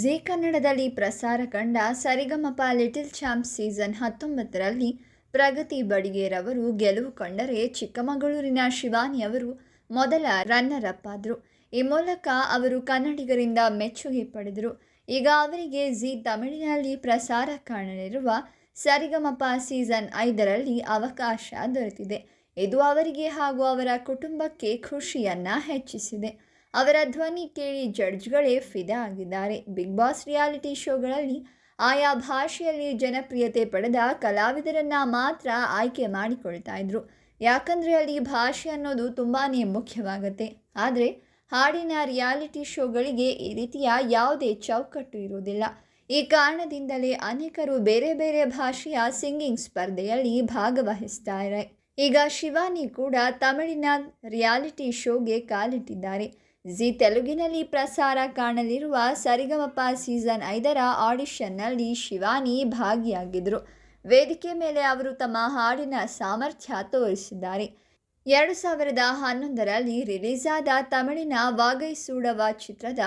G ಕನ್ನಡದಲ್ಲಿ ಪ್ರಸಾರ ಕಂಡ ಸರಿಗಮಪ ಲಿಟಲ್ ಚಾಂಪ್ ಸೀಸನ್ ಹತ್ತೊಂಬತ್ತರಲ್ಲಿ ಪ್ರಗತಿ ಬಡಿಗೇರವರು ಗೆಲುವು ಕಂಡರೆ ಚಿಕ್ಕಮಗಳೂರಿನ ಶಿವಾನಿ ಅವರು ಮೊದಲ ರನ್ನರ್ ಅಪ್ ಆದರು. ಈ ಮೂಲಕ ಅವರು ಕನ್ನಡಿಗರಿಂದ ಮೆಚ್ಚುಗೆ ಪಡೆದರು. ಈಗ ಅವರಿಗೆ ಜಿ ತಮಿಳಿನಲ್ಲಿ ಪ್ರಸಾರ ಕಾಣಲಿರುವ ಸರಿಗಮಪ ಸೀಸನ್ ಐದರಲ್ಲಿ ಅವಕಾಶ ದೊರೆತಿದೆ. ಇದು ಅವರಿಗೆ ಹಾಗೂ ಅವರ ಕುಟುಂಬಕ್ಕೆ ಖುಷಿಯನ್ನು ಹೆಚ್ಚಿಸಿದೆ. ಅವರ ಧ್ವನಿ ಕೇಳಿ ಜಡ್ಜ್ಗಳೇ ಫಿದಾ ಆಗಿದ್ದಾರೆ. ಬಿಗ್ ಬಾಸ್ ರಿಯಾಲಿಟಿ ಶೋಗಳಲ್ಲಿ ಆಯಾ ಭಾಷೆಯಲ್ಲಿ ಜನಪ್ರಿಯತೆ ಪಡೆದ ಕಲಾವಿದರನ್ನು ಮಾತ್ರ ಆಯ್ಕೆ ಮಾಡಿಕೊಳ್ತಾ ಇದ್ರು. ಯಾಕಂದರೆ ಅಲ್ಲಿ ಭಾಷೆ ಅನ್ನೋದು ತುಂಬಾ ಮುಖ್ಯವಾಗುತ್ತೆ. ಆದರೆ ಹಾಡಿನ ರಿಯಾಲಿಟಿ ಶೋಗಳಿಗೆ ಈ ರೀತಿಯ ಯಾವುದೇ ಚೌಕಟ್ಟು ಇರುವುದಿಲ್ಲ. ಈ ಕಾರಣದಿಂದಲೇ ಅನೇಕರು ಬೇರೆ ಬೇರೆ ಭಾಷೆಯ ಸಿಂಗಿಂಗ್ ಸ್ಪರ್ಧೆಯಲ್ಲಿ ಭಾಗವಹಿಸ್ತಾರೆ. ಈಗ ಶಿವಾನಿ ಕೂಡ ತಮಿಳಿನ ರಿಯಾಲಿಟಿ ಶೋಗೆ ಕಾಲಿಟ್ಟಿದ್ದಾರೆ. ಜಿ ತೆಲುಗಿನಲ್ಲಿ ಪ್ರಸಾರ ಕಾಣಲಿರುವ ಸರಿಗಮಪ ಸೀಸನ್ ಐದರ ಆಡಿಷನ್ನಲ್ಲಿ ಶಿವಾನಿ ಭಾಗಿಯಾಗಿದ್ದರು. ವೇದಿಕೆ ಮೇಲೆ ಅವರು ತಮ್ಮ ಹಾಡಿನ ಸಾಮರ್ಥ್ಯ ತೋರಿಸಿದ್ದಾರೆ. ಎರಡು ಸಾವಿರದ ಹನ್ನೊಂದರಲ್ಲಿ ರಿಲೀಸ್ ಆದ ತಮಿಳಿನ ವಾಗೈಸೂಡವ ಚಿತ್ರದ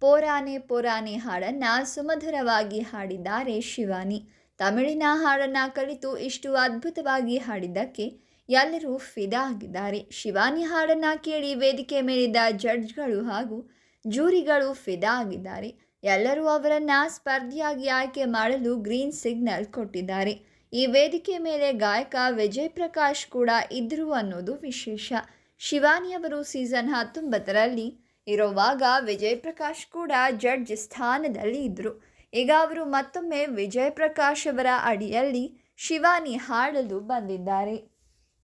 ಪೋರಾನೆ ಪೋರಾನೆ ಹಾಡನ್ನು ಸುಮಧುರವಾಗಿ ಹಾಡಿದ್ದಾರೆ ಶಿವಾನಿ. ತಮಿಳಿನ ಹಾಡನ್ನು ಕಲಿತು ಇಷ್ಟು ಅದ್ಭುತವಾಗಿ ಹಾಡಿದ್ದಕ್ಕೆ ಎಲ್ಲರೂ ಫಿದಾ ಆಗಿದ್ದಾರೆ. ಶಿವಾನಿ ಹಾಡನ್ನು ಕೇಳಿ ವೇದಿಕೆ ಮೇಲಿದ್ದ ಜಡ್ಜ್ಗಳು ಹಾಗೂ ಜೂರಿಗಳು ಫಿದಾ ಆಗಿದ್ದಾರೆ. ಎಲ್ಲರೂ ಅವರನ್ನು ಸ್ಪರ್ಧಿಯಾಗಿ ಆಯ್ಕೆ ಮಾಡಲು ಗ್ರೀನ್ ಸಿಗ್ನಲ್ ಕೊಟ್ಟಿದ್ದಾರೆ. ಈ ವೇದಿಕೆ ಮೇಲೆ ಗಾಯಕ ವಿಜಯ್ ಪ್ರಕಾಶ್ ಕೂಡ ಇದ್ದರು ಅನ್ನೋದು ವಿಶೇಷ. ಶಿವಾನಿಯವರು ಸೀಸನ್ ಹತ್ತೊಂಬತ್ತರಲ್ಲಿ ಇರುವಾಗ ವಿಜಯ್ ಪ್ರಕಾಶ್ ಕೂಡ ಜಡ್ಜ್ ಸ್ಥಾನದಲ್ಲಿ ಇದ್ದರು ಈಗ ಅವರು ಮತ್ತೊಮ್ಮೆ ವಿಜಯ್ ಪ್ರಕಾಶ್ ಅವರ ಅಡಿಯಲ್ಲಿ ಶಿವಾನಿ ಹಾಡಲು ಬಂದಿದ್ದಾರೆ.